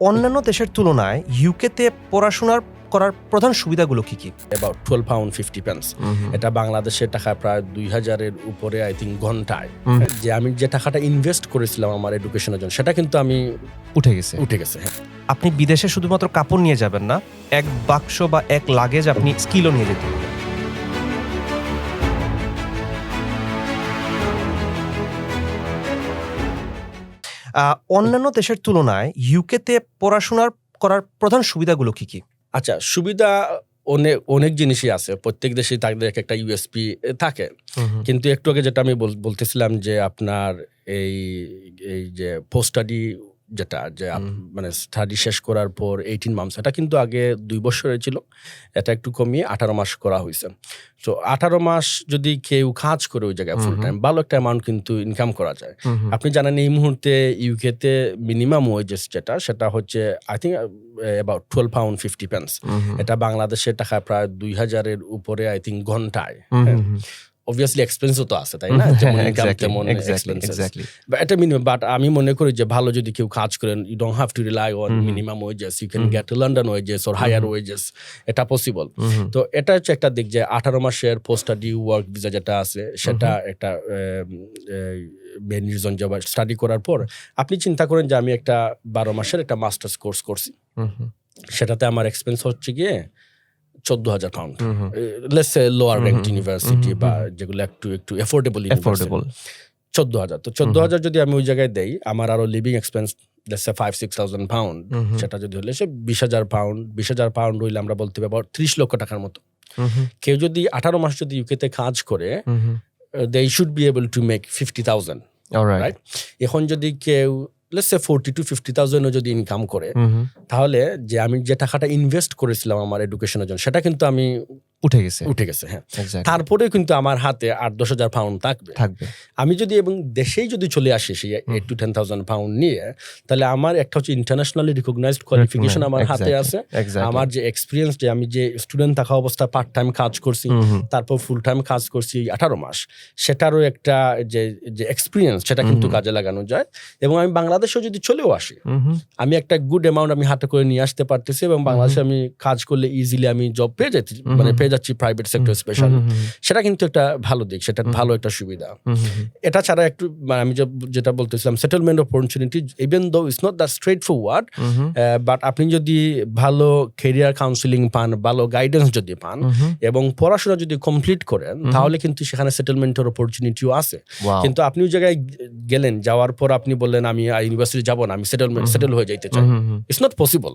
অন্যান্য দেশের তুলনায় ইউকেতে পড়াশোনার করার প্রধান সুবিধাগুলো কি কি? About twelve pound fifty pence এটা বাংলাদেশের টাকা প্রায় দুই হাজারের উপরে আই থিঙ্ক ঘন্টায়। যে আমি যে টাকাটা ইনভেস্ট করেছিলাম আমার এডুকেশনের জন্য সেটা কিন্তু আমি উঠে গেছে। উঠে গেছে হ্যাঁ। আপনি বিদেশে শুধুমাত্র কাপড় নিয়ে যাবেন না এক বাক্স বা এক লাগেজ আপনি স্কিলও নিয়ে যেতে হবে অন্যান্য দেশের তুলনায় ইউকেতে পড়াশোনার করার প্রধান সুবিধাগুলো কি কি? আচ্ছা সুবিধা অনেক অনেক জিনিসই আছে। প্রত্যেক দেশেই তাদের এক একটা ইউএসপি থাকে। কিন্তু একটু আগে যেটা আমি বল- বলতেছিলাম যে আপনার এই এই যে পোস্ট স্টাডি যেটা যে মানে স্টাডি শেষ করার পর এইটিন মান্থস এটা কিন্তু আগে দুই বছরের ছিল এটা একটু কমিয়ে আঠারো মাস করা হয়েছে তো আঠারো মাস যদি কেউ কাজ করে ওই জায়গায় ফুল টাইম ভালো একটা অ্যামাউন্ট কিন্তু ইনকাম করা যায়। আপনি জানেন এই মুহূর্তে ইউকেতে মিনিমাম ওয়েজেস যেটা সেটা হচ্ছে I think about twelve pound fifty pence এটা বাংলাদেশের টাকা প্রায় দুই হাজারের উপরে আই থিঙ্ক ঘন্টায়। অবভিয়াসলি এক্সপেন্সও তো আছে তাই না? যেমন ইনকাম তেমন এটা মিনিমাম বাট আমি মনে করি যে ভালো যদি কেউ কাজ করেন you don't have to rely on minimum wages you can get London wages or higher wages এটা পসিবল তো এটা হচ্ছে একটা দিক যে আঠারো মাসের পোস্ট স্টাডি ওয়ার্ক ভিসা যেটা আছে সেটা একটা মেন রিজন যে স্টাডি করার পর আপনি চিন্তা করেন যে আমি একটা বারো মাসের একটা মাস্টার্স কোর্স করছি। সেটাতে আমার এক্সপেন্স হচ্ছে গিয়ে চোদ্দ হাজার pound let's lower rank university বা যেগুলো একটু একটু এফোর্ডেবল অ্যাফোর্ডেবল চোদ্দ হাজার। তো চোদ্দ হাজার যদি আমি ওই জায়গায় দেই আমার আরও living expense let's five six thousand pound সেটা যদি হলে সে বিশ হাজার পাউন্ড বিশ হাজার পাউন্ড হইলে আমরা বলতে পারব ত্রিশ লক্ষ টাকার মতো। কেউ যদি আঠারো মাস যদি ইউকেতে কাজ করে they should be able to make fifty thousand Right? এখন যদি কেউ লেটস ফোরটি টু ফিফটি থাউজেন্ডও যদি ইনকাম করে তাহলে যে আমি যে টাকাটা ইনভেস্ট করেছিলাম আমার এডুকেশনের জন্য সেটা কিন্তু আমি উঠে গেছে। উঠে গেছে হ্যাঁ। তারপরে কিন্তু আমার হাতে আট দশ হাজার পাউন্ড থাকবে। থাকবে। আমি যদি এবং দেশেই যদি চলে আসি সেই eight to ten thousand pound নিয়ে তাহলে আমার একটা হচ্ছে ইন্টারন্যাশনালি রিকগনাইজড কোয়ালিফিকেশন আমার হাতে আছে। আমার যে এক্সপিরিয়েন্স যে আমি যে স্টুডেন্ট থাকা অবস্থা পার্ট টাইম কাজ করছি তারপর ফুল টাইম কাজ করছি আঠারো মাস সেটারও একটা যে যে এক্সপিরিয়েন্স সেটা কিন্তু কাজে লাগানো যায়। এবং আমি বাংলাদেশেও যদি চলেও আসি আমি একটা গুড অ্যামাউন্ট আমি হাতে করে নিয়ে আসতে পারতেছি এবং বাংলাদেশে আমি কাজ করলে ইজিলি আমি জব পেয়ে যেতে মানে পেয়ে যাচ্ছি প্রাইভেট সেক্টর স্পেশাল সেটা কিন্তু একটা ভালো দিক সেটা ভালো একটা সুবিধা। এটা ছাড়া একটু মানে আমি যেটা বলতেছিলাম settlement opportunity even though it's not the straight forward but আপনি যদি ভালো কেরিয়ার কাউন্সিলিং পান ভালো গাইডেন্স যদি পান। এবং পড়াশোনা যদি কমপ্লিট করেন তাহলে কিন্তু সেখানে সেটেলমেন্টের অপরচুনিটিও আছে। কিন্তু আপনি ওই জায়গায় গেলেন যাওয়ার পর আপনি বললেন আমি ইউনিভার্সিটি যাব না আমি সেটেলমেন্ট সেটেল হয়ে যাইতে চাই। ইটস নট পসিবল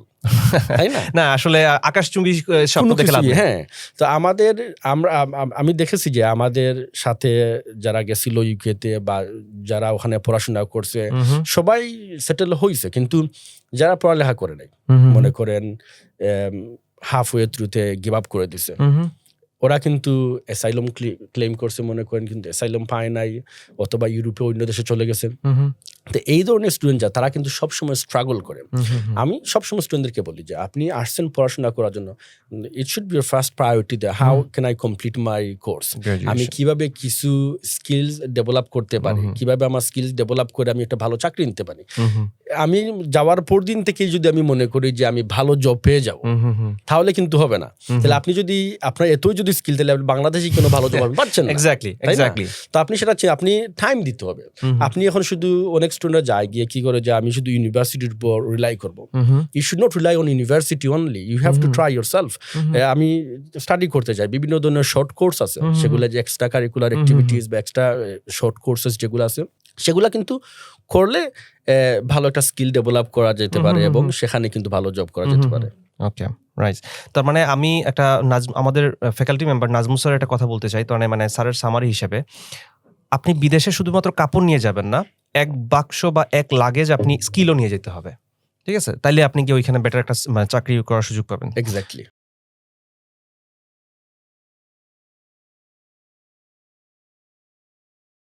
তাই না? না আসলে আকাশচুম্বী স্বপ্ন কোনো দেখে লাভ কিছুই, নেই। হ্যাঁ। তো আমাদের আমরা আম- দেখেছি যে আমাদের সাথে যারা গেছিল ইউকেতে বা যারা ওখানে পড়াশোনা করছে সবাই সেটেল হয়েছে কিন্তু যারা পড়ালেখা করে নাই মনে করেন হাফ ওয়ে থ্রুতে গিভ আপ করে দিছে। ওরা কিন্তু অ্যাসাইলম ক্লেম করছে মনে করেন, কিন্তু অ্যাসাইলম পায় নাই, অথবা ইউরোপে অন্য দেশে চলে গেছে। তো এই ধরনের স্টুডেন্ট যা তারা কিন্তু সবসময় স্ট্রাগল করে। আমি সবসময় স্টুডেন্টদেরকে বলি যে আপনি আসছেন পড়াশোনা করার জন্য it should be your first priority they how can I complete my course আমি কীভাবে কিছু স্কিলস ডেভেলপ করতে পারি কীভাবে আমার স্কিলস ডেভেলপ করে আমি একটা ভালো চাকরি নিতে পারি? আমি যাওয়ার পর দিন থেকেই যদি আমি মনে করি যে আমি ভালো জব পেয়ে যাব। তাহলে কিন্তু হবে না। তাহলে আপনি যদি আপনার এতই যদি স্কিল তাহলে আপনি বাংলাদেশে কোনো ভালো জব পাচ্ছেন exactly. তো আপনি সেটা আপনি টাইম দিতে হবে। আপনি এখন শুধু অনেক স্টুডেন্ট যায় গিয়ে কি করে যে আমি শুধু ইউনিভার্সিটির উপর রিলাই করব। You should not rely on university only you have to. Try yourself. আমি স্টাডি করতে চাই। বিভিন্ন ধরনের শর্ট কোর্স আছে। সেগুলো যে এক্সট্রা কারিকুলার অ্যাক্টিভিটিস বা এক্সট্রা শর্ট কোর্সেস যেগুলো আছে সেগুলো কিন্তু করলে ভালো একটা স্কিল ডেভেলপ করা যেতে পারে এবং সেখানে কিন্তু ভালো জব করা যেতে পারে। ওকে রাইট তার মানে আমি একটা নাজ- আমাদের ফ্যাকাল্টি মেম্বার নাজমুল স্যার একটা কথা বলতে চাই। তার মানে স্যারের সামারি হিসেবে। আপনি বিদেশে শুধুমাত্র কাপড় নিয়ে যাবেন না, এক বাক্স বা এক লাগেজ আপনি স্কিলও নিয়ে যেতে হবে। ঠিক আছে? তাইলে আপনি কি ওইখানে বেটার একটা মানে চাকরি করার সুযোগ পাবেন। এক্স্যাক্টলি